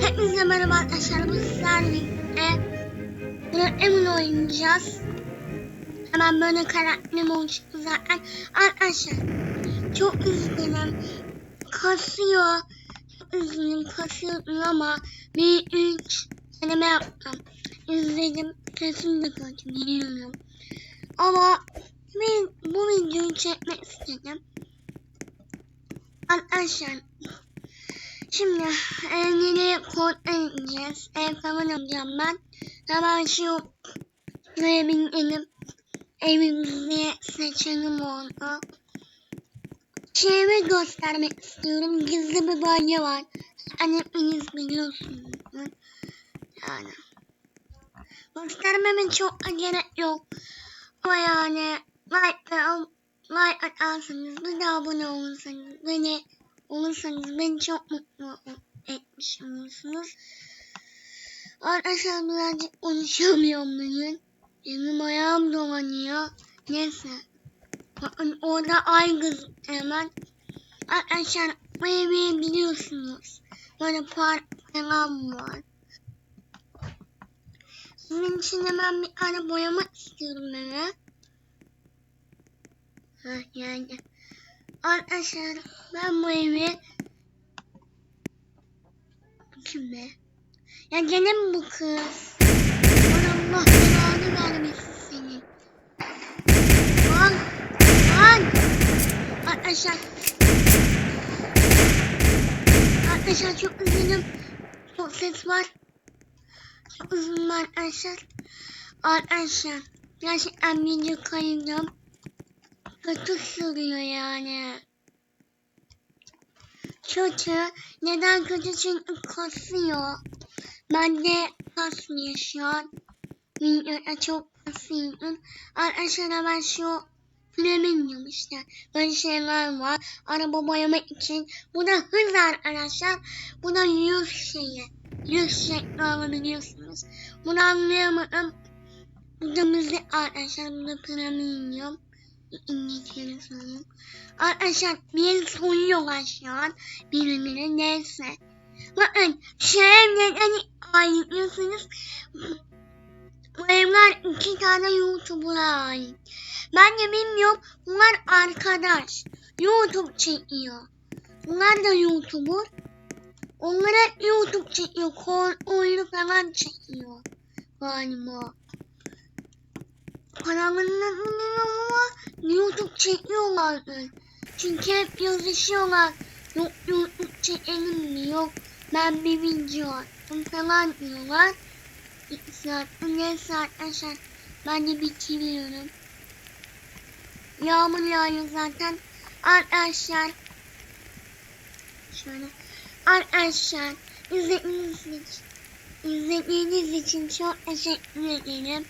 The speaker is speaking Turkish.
Hepinize merhaba arkadaşlar. Bu sizlerle birlikte bunu emin oynayacağız. Hemen böyle karakterim oluştu zaten. Arkadaşlar çok üzgünüm. Kasıyor. Çok üzgünüm kasıyor ama bir üç deneme yaptım. İzledim. Sesim de kötü biliyorum. Ama ben bu videoyu çekmek istedim. Arkadaşlar Şimdi evliliği kontrol edeceğiz. Ev falan ben. Hemen şu şuraya benim evimizi seçelim orada. Şeyimi göstermek istiyorum. Gizli bir bölge var. Hani hepiniz biliyorsunuz. Yani. Göstermeme çok da gerek yok. Ama yani like, like atarsanız bir de abone olursanız beni olursanız beni çok mutlu etmiş olursunuz. Arkadaşlar birazcık konuşamıyorum bugün. Benim ayağım dolanıyor. Neyse. Bakın orada ay gözüktü hemen. Arkadaşlar evi biliyorsunuz. Böyle park falan var. Sizin için hemen bir tane boyamak istiyorum eve. Heh yani. Arkadaşlar ben bu evi kim be? Ya gene mi bu kız? Allah belanı vermesin seni. Lan! Lan! Arkadaşlar Arkadaşlar çok üzüldüm. Çok ses var. Çok üzüldüm arkadaşlar. Arkadaşlar gerçekten video kayacağım. Kötü sürüyor yani. Kötü. Neden kötü? Çünkü kasıyor. Ben de kasmıyor şu an. Videoda çok kasıyor. Arkadaşlar ben şu Flamingo işte. Böyle şeyler var. Araba boyamak için. Bu da hız arkadaşlar. Bu da yüz şeyi. Yüz şekli alabiliyorsunuz. Bunu anlayamadım. Bu da müzik arkadaşlar. Bu da Flamingo. İngilizce'de söyleyeyim. Arkadaşlar bir soyuyorlar şu an birbirine neyse. Bakın şu evlerden ayrılıyorsunuz. Bu evler iki tane YouTuber'a. Ben de bilmiyorum. Bunlar arkadaş. YouTube çekiyor. Bunlar da YouTuber. Onlar hep YouTube çekiyor. Kol oyunu falan çekiyor. Galiba. Paralarını ama YouTube çekiyorlardı. Çünkü hep yazışıyorlar. Yok YouTube çekelim yok. Ben bir video attım falan diyorlar. İki saat, neyse arkadaşlar. Ben de bitiriyorum. Yağmur yağıyor zaten. Arkadaşlar. Şöyle. Arkadaşlar. İzlediğiniz için, izlediğiniz için çok teşekkür ederim.